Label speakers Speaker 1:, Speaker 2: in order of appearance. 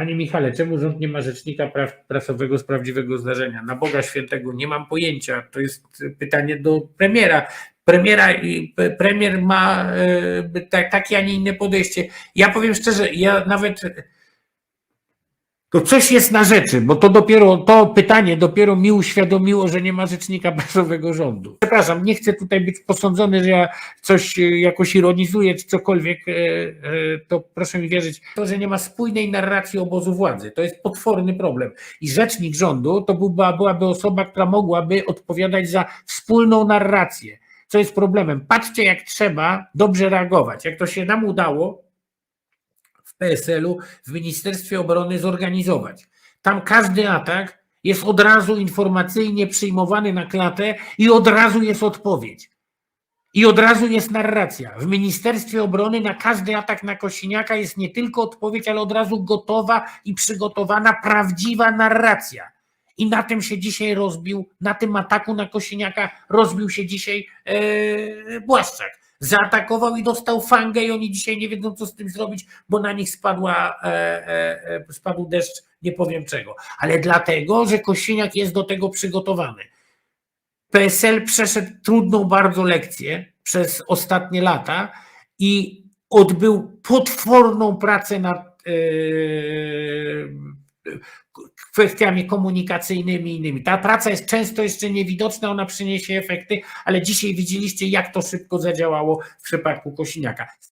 Speaker 1: Panie Michale, czemu rząd nie ma rzecznika praw prasowego z prawdziwego zdarzenia? Na Boga Świętego nie mam pojęcia. To jest pytanie do premiera. Premiera, premier ma e, ta- takie, a nie inne podejście. Ja powiem szczerze, ja nawet to coś jest na rzeczy, bo to dopiero to pytanie dopiero mi uświadomiło, że nie ma rzecznika prasowego rządu. Przepraszam, nie chcę tutaj być posądzony, że ja coś e, jakoś ironizuję czy cokolwiek, e, e, to proszę mi wierzyć, to, że nie ma spójnej narracji obozu władzy, to jest potworny problem. I rzecznik rządu to była, byłaby osoba, która mogłaby odpowiadać za wspólną narrację. Co jest problemem? Patrzcie, jak trzeba dobrze reagować. Jak to się nam udało, w PSL-u, w Ministerstwie Obrony zorganizować. Tam każdy atak jest od razu informacyjnie przyjmowany na klatę i od razu jest odpowiedź. I od razu jest narracja. W Ministerstwie Obrony na każdy atak na Kosiniaka jest nie tylko odpowiedź, ale od razu gotowa i przygotowana prawdziwa narracja. I na tym się dzisiaj rozbił, na tym ataku na Kosiniaka rozbił się dzisiaj e, Błaszczak. Zaatakował i dostał fangę i oni dzisiaj nie wiedzą, co z tym zrobić, bo na nich spadła, e, e, e, spadł deszcz, nie powiem czego. Ale dlatego, że Kosiniak jest do tego przygotowany. PSL przeszedł trudną bardzo lekcję przez ostatnie lata i odbył potworną pracę nad kwestiami komunikacyjnymi i innymi. Ta praca jest często jeszcze niewidoczna, ona przyniesie efekty, ale dzisiaj widzieliście, jak to szybko zadziałało w przypadku Kosiniaka.